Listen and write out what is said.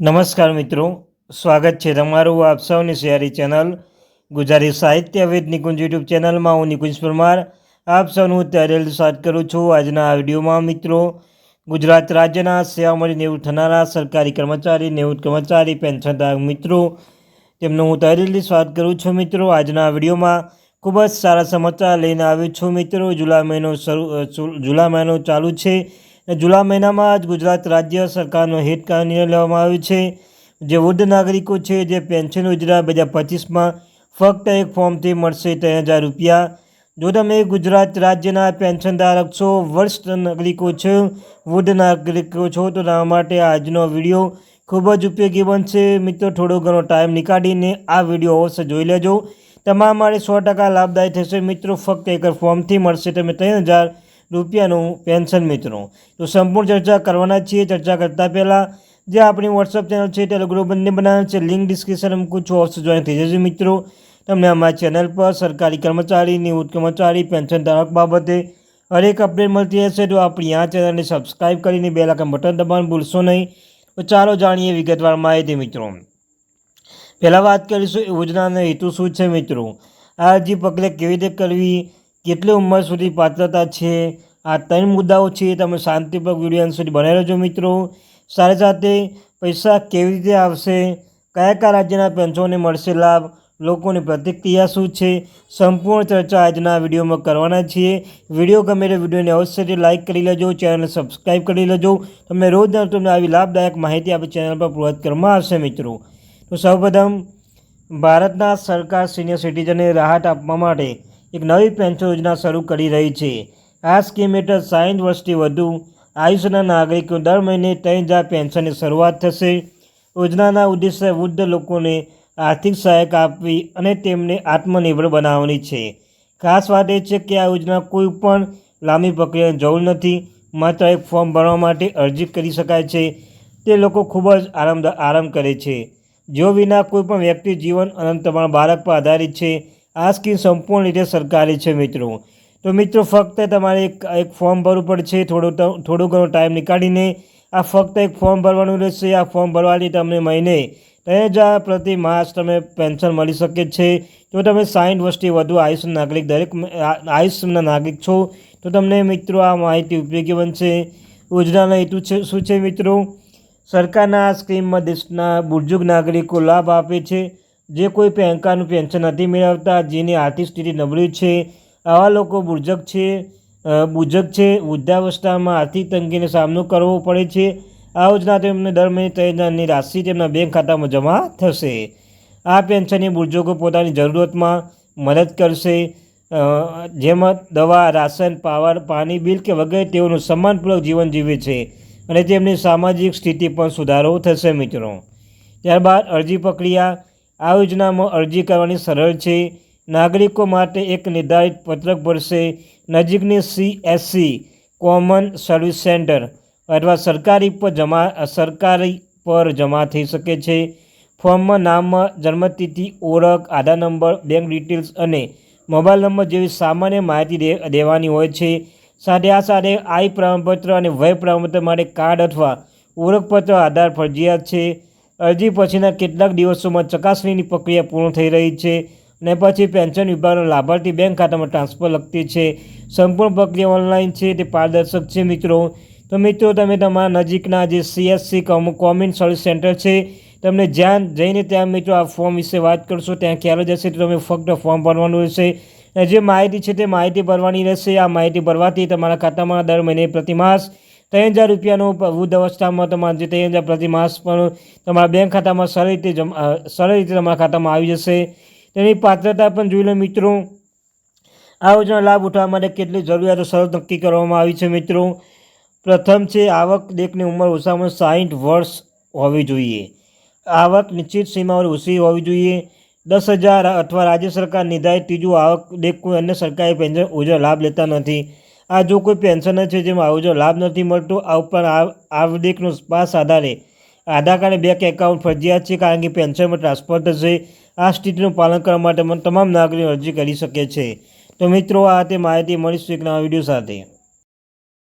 નમસ્કાર મિત્રો, સ્વાગત છે તમારું આપ સૌની શહેરી ચેનલ ગુજરાતી સાહિત્ય વેદ નિકુંજ યુટ્યુબ ચેનલમાં. હું નિકુંજ પરમાર. આપ સૌનું ત્યારે સ્વાગત કરું છું. આજના વિડીયોમાં મિત્રો, ગુજરાત રાજ્યના સેવામળી નિવૃત્ત થનારા સરકારી કર્મચારી નિવૃત્ત કર્મચારી પેન્શનધારક મિત્રો, તેમનું હું તહેરેલી સ્વાગત કરું છું મિત્રો. આજના વિડીયોમાં ખૂબ જ સારા સમાચાર લઈને આવ્યો છું મિત્રો. જુલાઈ મહિનો શરૂ જુલાઈ મહિનો ચાલુ છે. જુલાઈ મહિનામાં જ ગુજરાત રાજ્ય સરકારનો હિતકારી નિર્ણય લેવામાં આવ્યો છે. જે વૃદ્ધ નાગરિકો છે, જે પેન્શન યોજના બે હજાર પચીસમાં ફક્ત એક ફોર્મથી મળશે ત્રણ હજાર રૂપિયા. જો તમે ગુજરાત રાજ્યના પેન્શન ધારક છો, વરિષ્ઠ નાગરિકો છો, વૃદ્ધ નાગરિકો છો, તો તમારા માટે આજનો વીડિયો ખૂબ જ ઉપયોગી બનશે. મિત્રો, થોડો ઘણો ટાઈમ નીકાળીને આ વીડિયો અવશ્ય જોઈ લેજો. તમારા માટે સો ટકા લાભદાયી થશે. મિત્રો, ફક્ત એક ફોર્મથી મળશે તમે ત્રણ હજાર રૂપિયાનું પેન્શન મિત્રો તો સંપૂર્ણ ચર્ચા કરવાના છીએ. ચર્ચા કરતાં પહેલાં જે આપણી વોટ્સઅપ ચેનલ છે ટેલિગ્રુપ બંને બનાવે છે. લિંક ડિસ્ક્રિપ્શન મૂકું છું અવશ્ય જોઈન થઈ જશે મિત્રો. તમને અમારા ચેનલ પર સરકારી કર્મચારી, નિવૃત્ત કર્મચારી, પેન્શન ધારક બાબતે હરેક અપડેટ મળતી રહેશે. તો આપણી આ ચેનલને સબસ્ક્રાઈબ કરીને બે લાખ બટન દબાણ ભૂલશો નહીં. તો ચાલો જાણીએ વિગતવાર માહિતી મિત્રો. પહેલાં વાત કરીશું યોજનાનો હેતુ શું છે મિત્રો? આ અરજી પગલે કેવી રીતે કરવી? કેટલી ઉંમર સુધી પાત્રતા છે? આ ત્રણ મુદ્દાઓ છે, તમે શાંતિપૂર્વક વીડિયો અંત સુધી બનાવી રહેજો મિત્રો. સાથે સાથે પૈસા કેવી રીતે આવશે? કયા કયા રાજ્યના પેન્શનને મળશે લાભ? લોકોની પ્રતિક્રિયા શું છે? સંપૂર્ણ ચર્ચા આજના વિડીયોમાં કરવાના છીએ. વીડિયો ગમે તે વિડીયોને અવશ્યથી લાઇક કરી લેજો, ચેનલને સબસ્ક્રાઈબ કરી લેજો. તમે રોજ તમને આવી લાભદાયક માહિતી આપણી ચેનલ પર પ્રોવાઈડ કરવામાં આવશે મિત્રો. તો સૌપ્રથમ, ભારતના સરકાર સિનિયર સિટીઝનને રાહત આપવા માટે એક નવી પેન્શન યોજના શરૂ કરી રહી છે. આ સ્કીમ હેઠળ સાઠ વર્ષથી વધુ આયુષ્યના નાગરિકો દર મહિને ત્રણ હજાર પેન્શનની શરૂઆત થશે. યોજનાના ઉદ્દેશ્ય વૃદ્ધ લોકોને આર્થિક સહાયક આપવી અને તેમને આત્મનિર્ભર બનાવવાની છે. ખાસ વાત એ છે કે આ યોજના કોઈ પણ લાંબી પ્રક્રિયાની જરૂર નથી, માત્ર એક ફોર્મ ભરવા માટે અરજી કરી શકાય છે. તે લોકો ખૂબ જ આરામદા આરામ કરે છે. જેઓ વિના કોઈ પણ વ્યક્તિ જીવન અનંત તમારા બાળક પર આધારિત છે આ સ્કીમ સંપૂર્ણ રીતે સરકારી છે મિત્રો. તો મિત્રો, ફક્ત તમારે એક એક ફોર્મ ભરવું પડશે, થોડો થોડો ઘણો ટાઈમ નીકાળીને આ ફક્ત એક ફોર્મ ભરવાનું રહેશે. આ ફોર્મ ભરવાથી તમને મહિને ત્રણ હજાર પ્રતિ માસ તમે પેન્શન મળી શકે છે. જો તમે સાઠ વર્ષથી વધુ આયુષ્ય નાગરિક, દરેક આયુષના નાગરિક છો, તો તમને મિત્રો આ માહિતી ઉપયોગી બનશે. યોજનાનો હેતુ છે, શું છે મિત્રો? સરકારના આ સ્કીમમાં દેશના બુજુર્ગ નાગરિકો લાભ આપે છે. જે કોઈ પેન્કાનું પેન્શન નથી મેળવતા, જેની આર્થિક સ્થિતિ નબળી છે, આવા લોકો બુર્જક છે બુજક છે, વૃદ્ધાવસ્થામાં આર્થિક તંગીનો સામનો કરવો પડે છે. આ યોજના તેમને દર મહિને ત્રણ રાશિ તેમના બેંક ખાતામાં જમા થશે. આ પેન્શનની બુર્જકો પોતાની જરૂરતમાં મદદ કરશે. જેમાં દવા, રાશન, પાવર, પાણી, બિલ કે વગેરે તેઓનું સન્માનપૂર્વક જીવન જીવે છે અને તેમની સામાજિક સ્થિતિ પણ સુધારો થશે મિત્રો. ત્યારબાદ અરજી પ્રક્રિયા આ યોજનામાં અરજી કરવાની સરળ છે. નાગરિકો માટે એક નિર્ધારિત પત્રક ભરશે. નજીકની સીએસસી કોમન સર્વિસ સેન્ટર અથવા સરકારી પર જમા, સરકારી પર જમા થઈ શકે છે. ફોર્મમાં નામમાં જન્મતિથિ ઓળખ, આધાર નંબર, બેંક ડિટેલ્સ અને મોબાઈલ નંબર જેવી સામાન્ય માહિતી દેવાની હોય છે. સાથે આ સાથે આઈ પ્રમાણપત્ર અને વય પ્રમાણપત્ર માટે કાર્ડ અથવા ઓળખપત્ર, આધાર ફરજિયાત છે. અરજી પછીના કેટલાક દિવસોમાં ચકાસણીની પ્રક્રિયા પૂર્ણ થઈ રહી છે ને પછી પેન્શન વિભાગનો લાભાર્થી બેંક ખાતામાં ટ્રાન્સફર લગતી છે. સંપૂર્ણ પ્રક્રિયા ઓનલાઈન છે, તે પારદર્શક છે મિત્રો. તો મિત્રો, તમે તમારા નજીકના જે સીએસસી કોમિન સર્વિસ સેન્ટર છે, તમને જ્યાં જઈને ત્યાં મિત્રો આ ફોર્મ વિશે વાત કરશો, ત્યાં ખ્યાલ જ હશે, તો તમે ફક્ત ફોર્મ ભરવાનું રહેશે. જે માહિતી છે, તે માહિતી ભરવાની રહેશે. આ માહિતી ભરવાથી તમારા ખાતામાં દર મહિને પ્રતિમાસ ત્રણ હજાર રૂપિયાનો વૃદ્ધ અવસ્થામાં તમારે જે ત્રણ હજાર પ્રતિમાસ પણ તમારા બેંક ખાતામાં સરળ રીતે જમા સરળ રીતે તમારા ખાતામાં આવી જશે. તેની પાત્રતા પણ જોઈ લો મિત્રો. આ યોજના લાભ ઉઠાવવા માટે કેટલી જરૂરિયાતો સરળ નક્કી કરવામાં આવી છે મિત્રો. પ્રથમ છે, આવક દેખની ઉંમર ઓછામાં સાઠ વર્ષ હોવી જોઈએ. આવક નિશ્ચિત સીમાઓ ઓછી હોવી જોઈએ. દસ હજાર અથવા રાજ્ય સરકાર નિર્ધારિત ત્રીજું આવક દેખ કોઈ અન્ય સરકારી પેન્શન યોજના લાભ લેતા નથી. આ જો કોઈ પેન્શનર છે જેમાં આવું જો લાભ નથી મળતો, આ ઉપર આવડેકનો પાસ આધારે આધાર કાર્ડ બેંક એકાઉન્ટ ફરજિયાત છે કારણ કે પેન્શનમાં ટ્રાન્સફર થશે. આ સ્થિતિનું પાલન કરવા માટે તમામ નાગરિકો અરજી કરી શકે છે. તો મિત્રો, આ તે માહિતી મળીશું એક નવા વીડિયો સાથે.